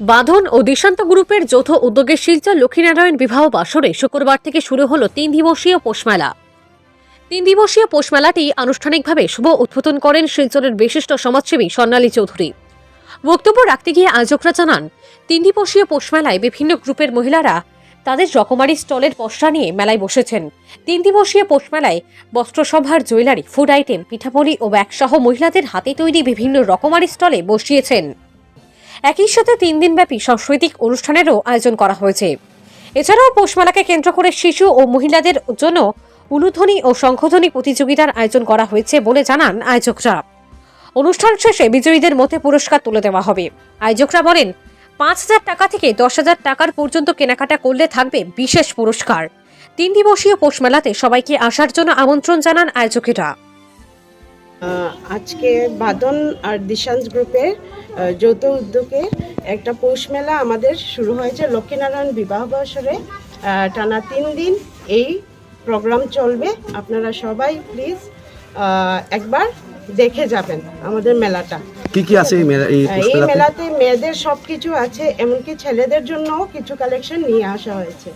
বাঁধন ও দিশান্ত গ্রুপের যৌথ উদ্যোগে শিলচর লক্ষ্মীনারায়ণ বিবাহ বাসরে শুক্রবার থেকে শুরু হলো তিন দিবসীয় পোষমেলা তিন দিবসীয় পোষমেলাটি আনুষ্ঠানিকভাবে শুভ উদ্বোধন করেন শিলচরের বিশিষ্ট সমাজসেবী স্বর্ণালী চৌধুরী। বক্তব্য রাখতে গিয়ে আয়োজকরা জানান, তিন দিবসীয় পোষমেলায় বিভিন্ন গ্রুপের মহিলারা তাদের রকমারি স্টলের পসরা নিয়ে মেলায় বসেছেন। তিন দিবসীয় পোষমেলায় বস্ত্রসভার জুয়েলারি, ফুড আইটেম, পিঠাপুলি ও ব্যাগসহ মহিলাদের হাতে তৈরি বিভিন্ন রকমারি স্টলে বসিয়েছেন। একই সাথে তিন দিনব্যাপী সাংস্কৃতিক অনুষ্ঠানেরও আয়োজন করা হয়েছে। এছাড়াও পৌষমেলাকে কেন্দ্র করে শিশু ও মহিলাদের জন্য উলুধ্বনি ও শঙ্খধ্বনি প্রতিযোগিতার আয়োজন করা হয়েছে বলে জানান আয়োজকরা। অনুষ্ঠান শেষে বিজয়ীদের মধ্যে পুরস্কার তুলে দেওয়া হবে। আয়োজকরা বলেন, পাঁচ হাজার টাকা থেকে দশ হাজার টাকার পর্যন্ত কেনাকাটা করলে থাকবে বিশেষ পুরস্কার। তিন দিবসীয় পৌষমেলাতে সবাইকে আসার জন্য আমন্ত্রণ জানান আয়োজকেরা। আজকে বাদন আর দিশান্স গ্রুপের যৌথ উদ্যোগে একটা পৌষ মেলা আমাদের শুরু হয়েছে লক্ষ্মীনারায়ণ বিবাহ বছরে। টানা তিন দিন এই প্রোগ্রাম চলবে। আপনারা সবাই প্লিজ একবার দেখে যাবেন আমাদের মেলাটা। কি কি আছে এই মেলা এই এই মেলাতে? মেয়েদের সব কিছু আছে এমনকি ছেলেদের জন্যও কিছু কালেকশন নিয়ে আসা হয়েছে।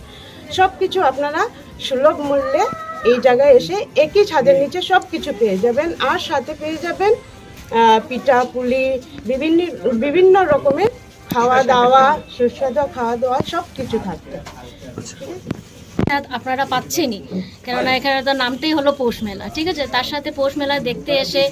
সব কিছু আপনারা সুলভ মূল্যে এই জায়গায় এসে একই ছাদের নিচে সব কিছু পেয়ে যাবেন। আর সাথে পেয়ে যাবেন পিঠা পুলি বিভিন্ন বিভিন্ন রকমের খাওয়া দাওয়া সুস্বাদু খাওয়া দাওয়া সব কিছু থাকবে তা আপনারা পাচ্ছেনই। কেননা এখানে তো নামটাই হলো পৌষ মেলা ঠিক আছে? তার সাথে পৌষ মেলা দেখতে এসে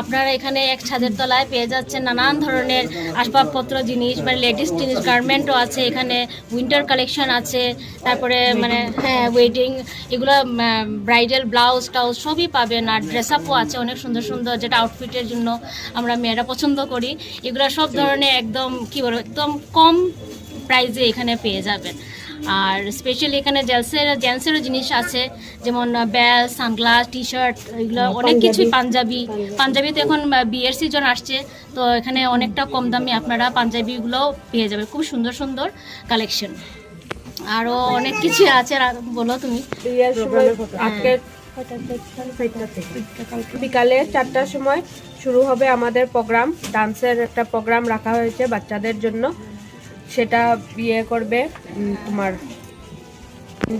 আপনারা এখানে এক ছাদের তলায় পেয়ে যাচ্ছেন নানান ধরনের আসবাবপত্র জিনিস মানে লেডিস জিনিস গার্মেন্টও আছে এখানে উইন্টার কালেকশন আছে তারপরে মানে হ্যাঁ ওয়েডিং এগুলো ব্রাইডাল ব্লাউজ টাউজ সবই পাবেন আর ড্রেস আপও আছে অনেক সুন্দর সুন্দর যেটা আউটফিটের জন্য আমরা মেয়েরা পছন্দ করি। এগুলো সব ধরনের একদম কী বলব একদম কম প্রাইজে এখানে পেয়ে যাবেন। আর স্পেশালি এখানে জেন্টসের জেন্টসেরও জিনিস আছে যেমন ব্যাল সানগ্লাস টি শার্ট এগুলো অনেক কিছুই পাঞ্জাবি। পাঞ্জাবি। তো এখন বিয়ের সিজন আসছে তো এখানে অনেকটা কম দামে আপনারা পাঞ্জাবিগুলো পেয়ে যাবেন। খুব সুন্দর সুন্দর কালেকশন আরও অনেক কিছু আছে আর বলো তুমি। আজকে বিকালে চারটার সময় শুরু হবে আমাদের প্রোগ্রাম ডান্সের একটা প্রোগ্রাম রাখা হয়েছে বাচ্চাদের জন্য। সেটা ইয়ে করবে তোমার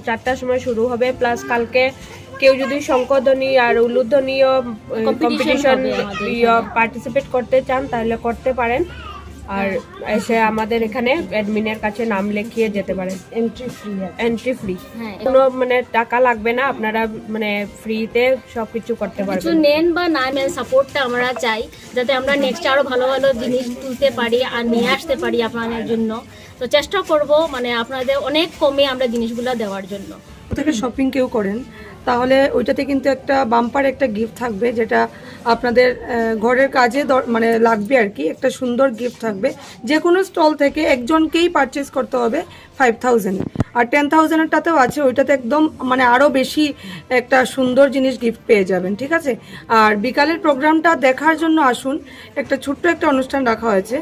চারটার সময় শুরু হবে প্লাস কালকে কেউ যদি শঙ্করধ্বনি আর উলুধ্বনিও কম্পিটিশন পার্টিসিপেট করতে চান তাহলে করতে পারেন। আর এসে আমাদের এখানে অ্যাডমিনের কাছে নাম লিখিয়ে যেতে পারেন এন্ট্রি ফ্রি আছে। এন্ট্রি ফ্রি হ্যাঁ। কোনো মানে টাকা লাগবে না আপনারা মানে ফ্রিতে সব কিছু করতে পারবেন। কিছু নেন বা না নেন সাপোর্টটা আমরা চাই যাতে আমরা নেক্সট আরও ভালো ভালো জিনিস তুলতে পারি আর নিয়ে আসতে পারি আপনাদের জন্য। তো চেষ্টা করব মানে আপনাদের অনেক কমে আমরা জিনিসগুলো দেওয়ার জন্য। থেকে শপিং কেউ করেন? তাহলে ওইটাতে কিন্তু একটা বাম্পার একটা গিফট থাকবে যেটা আপনাদের ঘরের কাজে মানে লাগবে আর কি। একটা সুন্দর গিফট থাকবে। যে কোনো স্টল থেকে একজনকেই পারচেস করতে হবে ফাইভ থাউজেন্ড আর টেন থাউজেন্ডেরটাতেও আছে, ওইটাতে একদম মানে আরও বেশি একটা সুন্দর জিনিস গিফট পেয়ে যাবেন, ঠিক আছে? আর বিকালের প্রোগ্রামটা দেখার জন্য আসুন। একটা ছোট্ট একটা অনুষ্ঠান রাখা হয়েছে।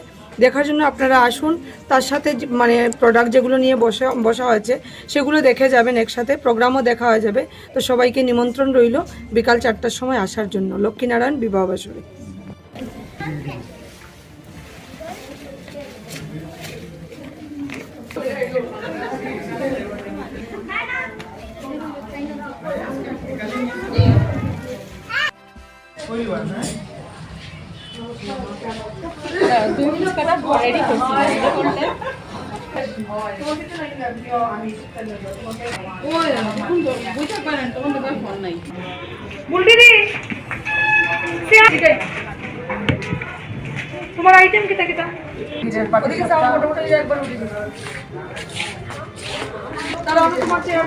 দেখার জন্য আপনারা আসুন। তার সাথে মানে প্রোডাক্ট যেগুলো নিয়ে বসা বসা হয়েছে, সেগুলো দেখে যাবেন একসাথে। প্রোগ্রামও দেখা হয়ে যাবে। তো সবাইকে নিমন্ত্রণ রইল বিকাল চারটার সময় আসার জন্য। লক্ষ্মীনারায়ণ বিবাহ বাসরে। তোমার আইটেম কিতা কিতা ওদিকে যাও মোটামুটি একবার ওদিকে তাহলে আমি তোমার চেয়ার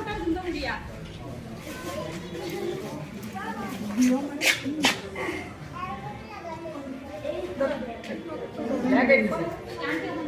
Thank you.